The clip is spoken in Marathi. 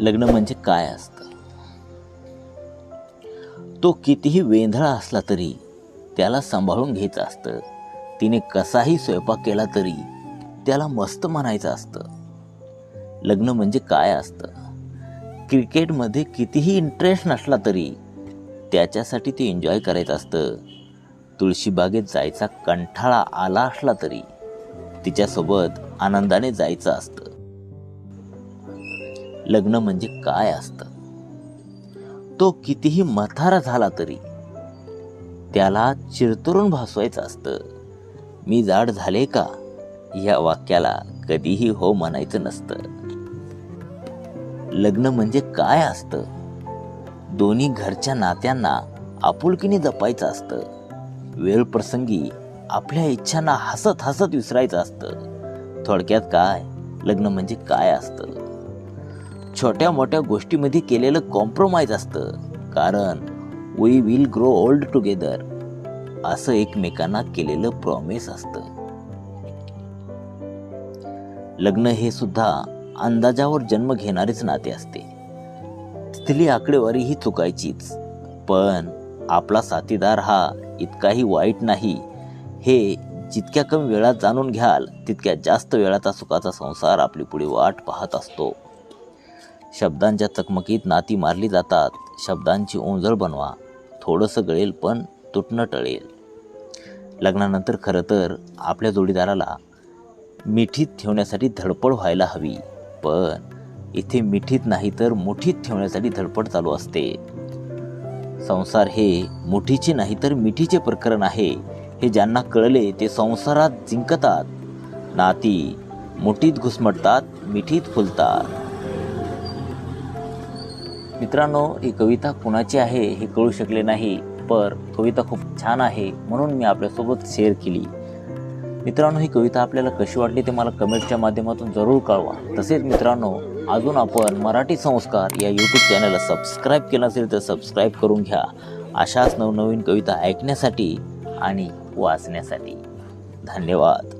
लग्न म्हणजे काय असतं? तो कितीही वेंधळा असला तरी त्याला सांभाळून घ्यायचं असतं. तिने कसाही स्वयंपाक केला तरी त्याला मस्त म्हणायचं असतं. लग्न म्हणजे काय असतं? क्रिकेटमध्ये कितीही इंटरेस्ट नसला तरी त्याच्यासाठी ते एन्जॉय करायचं असतं. तुळशीबागेत जायचा कंठाळा आला असला तरी तिच्यासोबत आनंदाने जायचं असतं. लग्न म्हणजे काय असतं? तो कितीही मथारा झाला तरी त्याला चिरतरून भासवायचं असतं. मी जाड झाले का? या वाक्याला कधीही हो म्हणायचं नसतं. लग्न म्हणजे काय असतं? दोन्ही घरच्या नात्यांना आपुलकीने जपायचं असतं. वेळ प्रसंगी आपल्या इच्छांना हसत हसत विसरायचं असतं. थोडक्यात काय? लग्न म्हणजे काय असतं? छोट्या मोठ्या गोष्टीमध्ये केलेलं कॉम्प्रोमाइज असतं. कारण we will grow old together असं एकमेकांना केलेलं प्रॉमिस असतं. लग्न हे सुद्धा अंदाजावर जन्म घेणारेच नाते असते. तिथली आकडेवारी ही चुकायचीच. पण आपला साथीदार हा इतकाही वाईट नाही. हे जितक्या कमी वेळात जाणून घ्याल तितक्या जास्त वेळाचा सुखाचा संसार आपली पुढे वाट पाहत असतो. शब्दांच्या चकमकीत नाती मारली जातात. शब्दांची ओंजळ बनवा. थोडंसं गळेल पण तुटणं टळेल. लग्नानंतर खरं तर आपल्या जोडीदाराला मिठीत ठेवण्यासाठी धडपड व्हायला हवी. पण इथे मिठीत नाही तर मुठीत ठेवण्यासाठी धडपड चालू असते. संसार हे मुठीचे नाही तर मिठीचे प्रकरण आहे. हे ज्यांना कळले ते संसारात जिंकतात. नाती मुठीत घुसमटतात मिठीत फुलतात. मित्रांनो ही कविता कुणाची आहे हे कळू शकले नाही पर कविता खूप छान आहे म्हणून मी आपल्यासोबत शेअर केली. मित्रांनो ही कविता आपल्याला कशी वाटली ते मला कमेंटच्या माध्यमातून जरूर कळवा. तसेच मित्रांनो अजून आपण मराठी संस्कार या यूट्यूब चॅनलला सबस्क्राईब केलं असेल तर सबस्क्राईब करून घ्या. अशाच नवनवीन कविता ऐकण्यासाठी आणि वाचण्यासाठी. धन्यवाद.